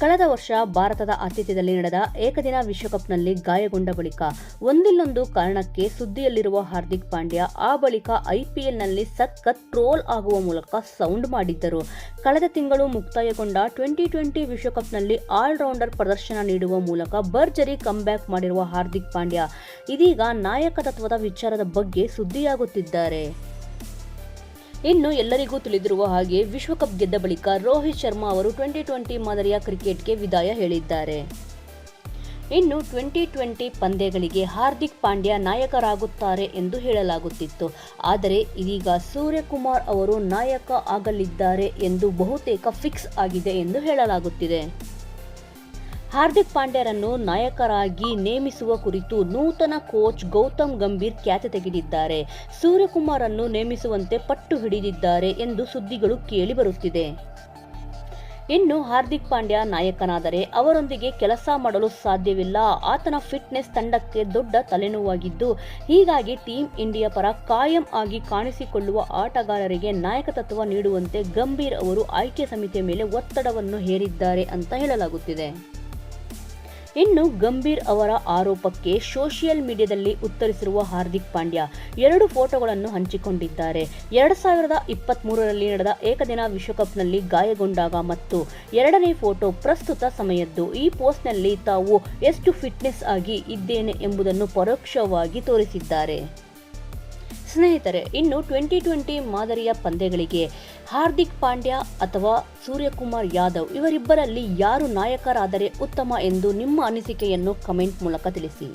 ಕಳೆದ ವರ್ಷ ಭಾರತದ ಆತಿಥ್ಯದಲ್ಲಿ ನಡೆದ ಏಕದಿನ ವಿಶ್ವಕಪ್ನಲ್ಲಿ ಗಾಯಗೊಂಡ ಬಳಿಕ ಒಂದಿಲ್ಲೊಂದು ಕಾರಣಕ್ಕೆ ಸುದ್ದಿಯಲ್ಲಿರುವ ಹಾರ್ದಿಕ್ ಪಾಂಡ್ಯ, ಆ ಬಳಿಕ ಐಪಿಎಲ್ನಲ್ಲಿ ಸಖತ್ ಟ್ರೋಲ್ ಆಗುವ ಮೂಲಕ ಸೌಂಡ್ ಮಾಡಿದ್ದರು. ಕಳೆದ ತಿಂಗಳು ಮುಕ್ತಾಯಗೊಂಡ ಟ್ವೆಂಟಿ ಟ್ವೆಂಟಿ ವಿಶ್ವಕಪ್ನಲ್ಲಿ ಆಲ್ರೌಂಡರ್ ಪ್ರದರ್ಶನ ನೀಡುವ ಮೂಲಕ ಭರ್ಜರಿ ಕಮ್ಬ್ಯಾಕ್ ಮಾಡಿರುವ ಹಾರ್ದಿಕ್ ಪಾಂಡ್ಯ, ಇದೀಗ ನಾಯಕತ್ವದ ವಿಚಾರದ ಬಗ್ಗೆ ಸುದ್ದಿಯಾಗುತ್ತಿದ್ದಾರೆ. ಇನ್ನು ಎಲ್ಲರಿಗೂ ತಿಳಿದಿರುವ ಹಾಗೆ ವಿಶ್ವಕಪ್ ಗೆದ್ದ ಬಳಿಕ ರೋಹಿತ್ ಶರ್ಮಾ ಅವರು ಟ್ವೆಂಟಿ ಟ್ವೆಂಟಿ ಮಾದರಿಯ ಕ್ರಿಕೆಟ್ಗೆ ವಿದಾಯ ಹೇಳಿದ್ದಾರೆ. ಇನ್ನು ಟ್ವೆಂಟಿ ಟ್ವೆಂಟಿ ಪಂದ್ಯಗಳಿಗೆ ಹಾರ್ದಿಕ್ ಪಾಂಡ್ಯ ನಾಯಕರಾಗುತ್ತಾರೆ ಎಂದು ಹೇಳಲಾಗುತ್ತಿತ್ತು. ಆದರೆ ಇದೀಗ ಸೂರ್ಯಕುಮಾರ್ ಅವರು ನಾಯಕ ಆಗಲಿದ್ದಾರೆ ಎಂದು ಬಹುತೇಕ ಫಿಕ್ಸ್ ಆಗಿದೆ ಎಂದು ಹೇಳಲಾಗುತ್ತಿದೆ. ಹಾರ್ದಿಕ್ ಪಾಂಡ್ಯರನ್ನು ನಾಯಕರಾಗಿ ನೇಮಿಸುವ ಕುರಿತು ನೂತನ ಕೋಚ್ ಗೌತಮ್ ಗಂಭೀರ್ ಖ್ಯಾತೆ ತೆಗೆದಿದ್ದಾರೆ. ಸೂರ್ಯಕುಮಾರ್ ಅನ್ನು ನೇಮಿಸುವಂತೆ ಪಟ್ಟು ಹಿಡಿದಿದ್ದಾರೆ ಎಂದು ಸುದ್ದಿಗಳು ಕೇಳಿಬರುತ್ತಿದೆ ಇನ್ನು ಹಾರ್ದಿಕ್ ಪಾಂಡ್ಯ ನಾಯಕನಾದರೆ ಅವರೊಂದಿಗೆ ಕೆಲಸ ಮಾಡಲು ಸಾಧ್ಯವಿಲ್ಲ. ಆತನ ಫಿಟ್ನೆಸ್ ತಂಡಕ್ಕೆ ದೊಡ್ಡ ತಲೆನೋವಾಗಿದ್ದು, ಹೀಗಾಗಿ ಟೀಂ ಇಂಡಿಯಾ ಪರ ಕಾಯಂ ಆಗಿ ಕಾಣಿಸಿಕೊಳ್ಳುವ ಆಟಗಾರರಿಗೆ ನಾಯಕತ್ವ ನೀಡುವಂತೆ ಗಂಭೀರ್ ಅವರು ಆಯ್ಕೆ ಸಮಿತಿಯ ಮೇಲೆ ಒತ್ತಡವನ್ನು ಹೇರಿದ್ದಾರೆ ಅಂತ ಹೇಳಲಾಗುತ್ತಿದೆ. ಇನ್ನು ಗಂಭೀರ್ ಅವರ ಆರೋಪಕ್ಕೆ ಸೋಷಿಯಲ್ ಮೀಡಿಯಾದಲ್ಲಿ ಉತ್ತರಿಸಿರುವ ಹಾರ್ದಿಕ್ ಪಾಂಡ್ಯ, ಎರಡು ಫೋಟೋಗಳನ್ನು ಹಂಚಿಕೊಂಡಿದ್ದಾರೆ. ಎರಡು ಸಾವಿರದ ಇಪ್ಪತ್ತ್ ಮೂರರಲ್ಲಿ ನಡೆದ ಏಕದಿನ ವಿಶ್ವಕಪ್ನಲ್ಲಿ ಗಾಯಗೊಂಡಾಗ ಮತ್ತು ಎರಡನೇ ಫೋಟೋ ಪ್ರಸ್ತುತ ಸಮಯದ್ದು. ಈ ಪೋಸ್ಟ್ನಲ್ಲಿ ತಾವು ಎಷ್ಟು ಫಿಟ್ನೆಸ್ ಆಗಿ ಇದ್ದೇನೆ ಎಂಬುದನ್ನು ಪರೋಕ್ಷವಾಗಿ ತೋರಿಸಿದ್ದಾರೆ. ಸ್ನೇಹಿತರೆ, ಇನ್ನು ಟ್ವೆಂಟಿ ಟ್ವೆಂಟಿ ಮಾದರಿಯ ಪಂದ್ಯಗಳಿಗೆ ಹಾರ್ದಿಕ್ ಪಾಂಡ್ಯ ಅಥವಾ ಸೂರ್ಯಕುಮಾರ್ ಯಾದವ್ ಇವರಿಬ್ಬರಲ್ಲಿ ಯಾರು ನಾಯಕರಾದರೆ ಉತ್ತಮ ಎಂದು ನಿಮ್ಮ ಅನಿಸಿಕೆಯನ್ನು ಕಮೆಂಟ್ ಮೂಲಕ ತಿಳಿಸಿ.